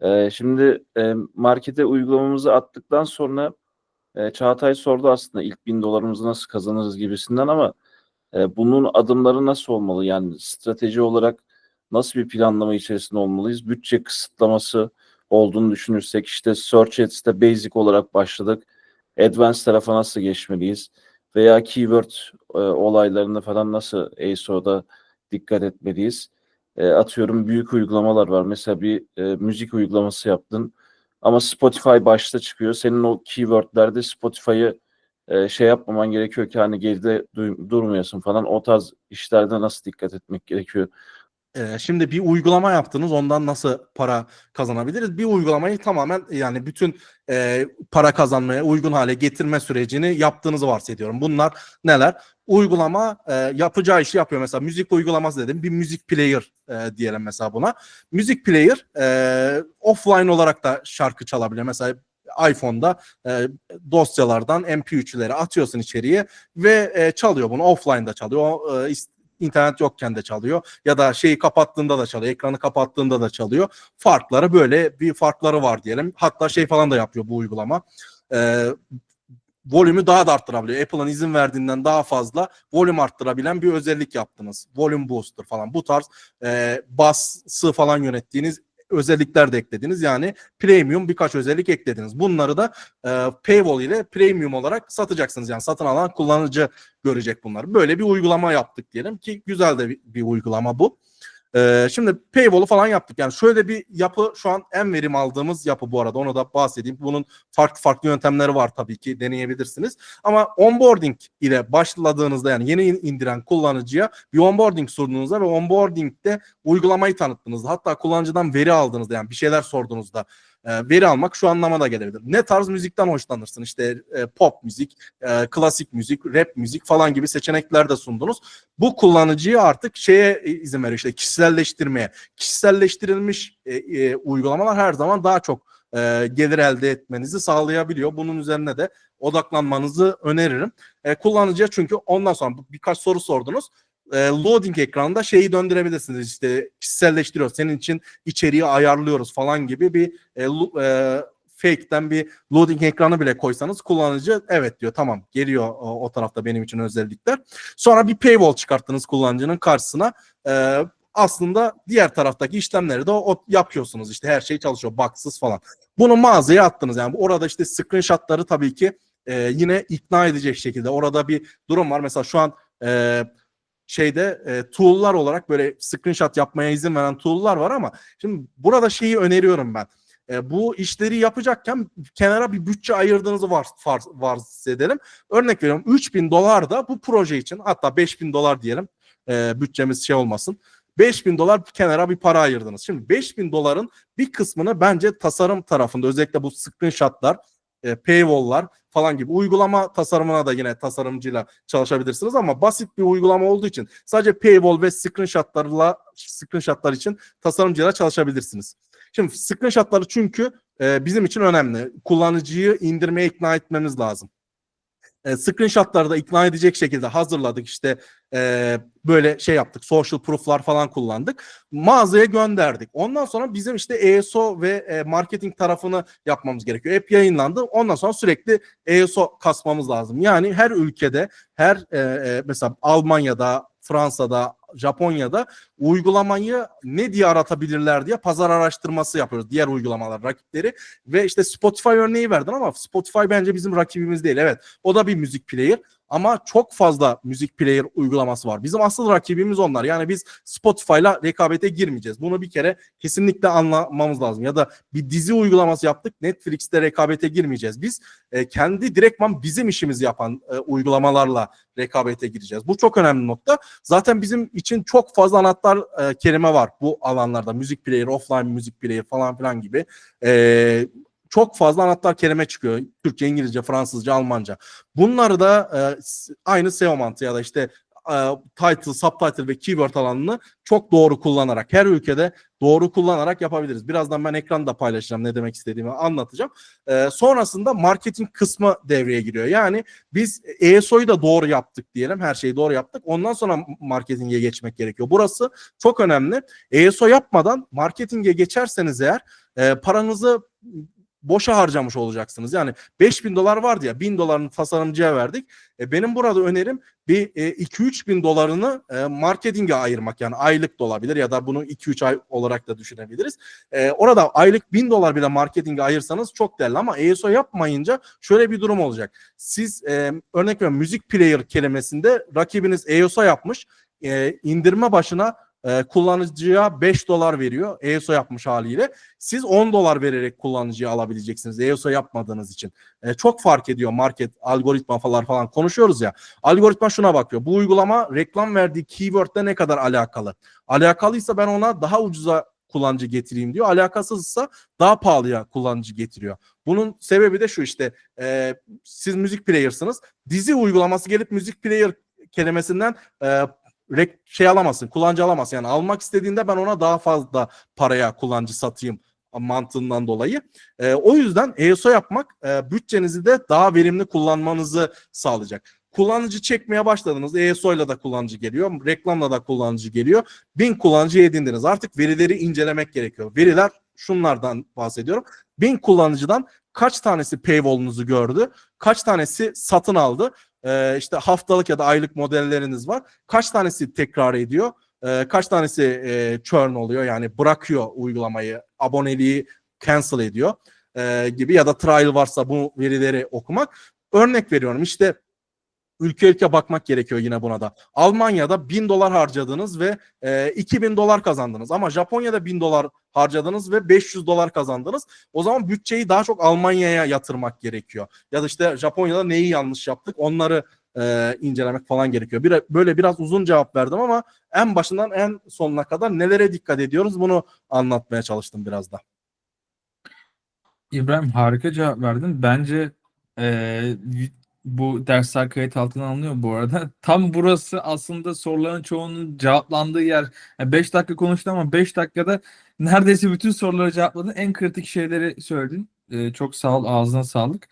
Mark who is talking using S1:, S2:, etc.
S1: Ee, şimdi e, markete uygulamamızı attıktan sonra e, Çağatay sordu aslında ilk bin dolarımızı nasıl kazanırız gibisinden ama e, bunun adımları nasıl olmalı? Yani strateji olarak nasıl bir planlama içerisinde olmalıyız? Bütçe kısıtlaması olduğunu düşünürsek işte Search Ads'te basic olarak başladık. Advanced tarafa nasıl geçmeliyiz? Veya keyword e, olaylarında falan nasıl ASO'da dikkat etmeliyiz? E, atıyorum büyük uygulamalar var. Mesela bir e, müzik uygulaması yaptın ama Spotify başta çıkıyor. Senin o keywordlerde Spotify'ı e, şey yapmaman gerekiyor ki hani geride du- durmuyorsun falan. O tarz işlerde nasıl dikkat etmek gerekiyor?
S2: Ee, şimdi bir uygulama yaptınız ondan nasıl para kazanabiliriz? Bir uygulamayı tamamen yani bütün e, para kazanmaya uygun hale getirme sürecini yaptığınızı varsayıyorum. Bunlar neler? Uygulama e, yapacağı işi yapıyor. Mesela müzik uygulaması dedim. Bir müzik player e, diyelim mesela buna. Müzik player e, offline olarak da şarkı çalabiliyor. Mesela iPhone'da e, dosyalardan MP3'leri atıyorsun içeriye ve e, çalıyor bunu offline'da çalıyor. O, e, internet yokken de çalıyor ya da şeyi kapattığında da çalıyor, ekranı kapattığında da çalıyor. Farkları böyle bir farkları var diyelim. Hatta şey falan da yapıyor bu uygulama. Ee, volümü daha da arttırabiliyor. Apple'ın izin verdiğinden daha fazla volüm arttırabilen bir özellik yaptınız. Volume booster falan bu tarz e, bası falan yönettiğiniz özellikler de eklediniz. Yani premium birkaç özellik eklediniz. Bunları da e, paywall ile premium olarak satacaksınız. Yani satın alan kullanıcı görecek bunları. Böyle bir uygulama yaptık diyelim ki güzel de bir, bir uygulama bu. Ee, şimdi paywall'u falan yaptık. Yani şöyle bir yapı şu an en verim aldığımız yapı bu arada. Onu da bahsedeyim. Bunun farklı farklı yöntemleri var tabii ki deneyebilirsiniz. Ama onboarding ile başladığınızda yani yeni indiren kullanıcıya bir onboarding sunduğunuzda ve onboarding'de uygulamayı tanıttığınızda hatta kullanıcıdan veri aldığınızda yani bir şeyler sorduğunuzda e, veri almak şu anlama da gelebilir. Ne tarz müzikten hoşlanırsın? İşte e, pop müzik, e, klasik müzik, rap müzik falan gibi seçenekler de sundunuz. Bu kullanıcıyı artık şeye izin veriyor işte kişiselleştirmeye. Kişiselleştirilmiş uygulamalar her zaman daha çok gelir elde etmenizi sağlayabiliyor. Bunun üzerine de odaklanmanızı öneririm. Kullanıcıya çünkü ondan sonra birkaç soru sordunuz e, loading ekranında şeyi döndürebilirsiniz işte kişiselleştiriyoruz senin için içeriği ayarlıyoruz falan gibi bir e, e, fake'ten bir loading ekranı bile koysanız kullanıcı evet diyor tamam geliyor o, o tarafta benim için özellikler. Sonra bir paywall çıkarttınız kullanıcının karşısına. E, aslında diğer taraftaki işlemleri de o, yapıyorsunuz işte her şey çalışıyor bugsız falan. Bunu mağazaya attınız yani orada işte screenshotları tabii ki e, yine ikna edecek şekilde orada bir durum var. Mesela şu an e, şeyde e, tool'lar olarak böyle screenshot yapmaya izin veren tool'lar var ama şimdi burada şeyi öneriyorum ben. E, bu işleri yapacakken kenara bir bütçe ayırdığınızı var, var, varsedelim. Örnek veriyorum 3000 dolar da bu proje için hatta 5000 dolar diyelim e, bütçemiz şey olmasın. 5000 dolar kenara bir para ayırdınız. Şimdi 5000 doların bir kısmını bence tasarım tarafında özellikle bu screenshotlar, e, paywall'lar falan gibi uygulama tasarımına da yine tasarımcıyla çalışabilirsiniz ama basit bir uygulama olduğu için sadece paywall ve screenshotlarla screenshotlar için tasarımcıyla çalışabilirsiniz. Şimdi screenshotları çünkü e, bizim için önemli. Kullanıcıyı indirmeye ikna etmemiz lazım. E, screenshotları da ikna edecek şekilde hazırladık. İşte e, böyle şey yaptık social proof'lar falan kullandık. Mağazaya gönderdik. Ondan sonra bizim işte ESO ve e, marketing tarafını yapmamız gerekiyor. App yayınlandı. Ondan sonra sürekli ESO kasmamız lazım. Yani her ülkede her e, e, mesela Almanya'da Fransa'da Japonya'da uygulamayı ne diye aratabilirler diye pazar araştırması yapıyoruz. Diğer uygulamalar rakipleri. Ve işte Spotify örneği verdin ama Spotify bence bizim rakibimiz değil. Evet o da bir müzik player ama çok fazla müzik player uygulaması var. Bizim asıl rakibimiz onlar. Yani biz Spotify'la rekabete girmeyeceğiz. Bunu bir kere kesinlikle anlamamız lazım. Ya da bir dizi uygulaması yaptık. Netflix'te rekabete girmeyeceğiz. Biz e, kendi direktman bizim işimizi yapan e, uygulamalarla rekabete gireceğiz. Bu çok önemli nokta. Zaten bizim için çok fazla anahtar e, kelime var bu alanlarda. Müzik player, offline müzik player falan filan gibi. E, çok fazla anahtar kelime çıkıyor. Türkçe, İngilizce, Fransızca, Almanca. Bunları da e, aynı SEO mantığı ya da işte e, title, subtitle ve keyword alanını çok doğru kullanarak her ülkede doğru kullanarak yapabiliriz. Birazdan ben ekranda paylaşacağım ne demek istediğimi anlatacağım. E, sonrasında marketing kısmı devreye giriyor. Yani biz ESO'yu da doğru yaptık diyelim. Her şeyi doğru yaptık. Ondan sonra marketinge geçmek gerekiyor. Burası çok önemli. ESO yapmadan marketinge geçerseniz eğer e, paranızı boşa harcamış olacaksınız. Yani 5000 dolar vardı ya 1000 dolarını tasarımcıya verdik. E, benim burada önerim bir e, 2-3 bin dolarını e, marketinge ayırmak. Yani aylık da olabilir ya da bunu 2-3 ay olarak da düşünebiliriz. E, orada aylık 1000 dolar bile marketinge ayırsanız çok değerli ama ESO yapmayınca şöyle bir durum olacak. Siz e, örnek veriyorum müzik player kelimesinde rakibiniz ESO yapmış. E, indirme başına e, kullanıcıya 5 dolar veriyor ESO yapmış haliyle. Siz 10 dolar vererek kullanıcıyı alabileceksiniz ESO yapmadığınız için. E, çok fark ediyor market, algoritma falan falan konuşuyoruz ya. Algoritma şuna bakıyor. Bu uygulama reklam verdiği keywordle ne kadar alakalı? Alakalıysa ben ona daha ucuza kullanıcı getireyim diyor. Alakasızsa daha pahalıya kullanıcı getiriyor. Bunun sebebi de şu işte e, siz müzik playersınız. Dizi uygulaması gelip müzik player kelimesinden e, şey alamazsın, kullanıcı alamazsın. Yani almak istediğinde ben ona daha fazla paraya kullanıcı satayım mantığından dolayı. E, o yüzden ESO yapmak e, bütçenizi de daha verimli kullanmanızı sağlayacak. Kullanıcı çekmeye başladınız. ESO ile de kullanıcı geliyor. Reklamla da kullanıcı geliyor. Bin kullanıcı edindiniz. Artık verileri incelemek gerekiyor. Veriler şunlardan bahsediyorum. Bin kullanıcıdan kaç tanesi paywall'unuzu gördü? Kaç tanesi satın aldı? Ee, işte haftalık ya da aylık modelleriniz var. Kaç tanesi tekrar ediyor? Ee, kaç tanesi e, churn oluyor? Yani bırakıyor uygulamayı, aboneliği cancel ediyor e, gibi ya da trial varsa bu verileri okumak. Örnek veriyorum işte ülke ülke bakmak gerekiyor yine buna da. Almanya'da 1000 dolar harcadınız ve e, 2000 dolar kazandınız ama Japonya'da 1000 dolar harcadınız ve 500 dolar kazandınız. O zaman bütçeyi daha çok Almanya'ya yatırmak gerekiyor. Ya da işte Japonya'da neyi yanlış yaptık onları e, incelemek falan gerekiyor. Bir, böyle biraz uzun cevap verdim ama en başından en sonuna kadar nelere dikkat ediyoruz bunu anlatmaya çalıştım biraz da.
S3: İbrahim harika cevap verdin. Bence y- bu dersler kayıt altına alınıyor bu arada. Tam burası aslında soruların çoğunun cevaplandığı yer. 5 dakika konuştun ama 5 dakikada neredeyse bütün soruları cevapladın. En kritik şeyleri söyledin. Eee, çok sağ ol, ağzına sağlık.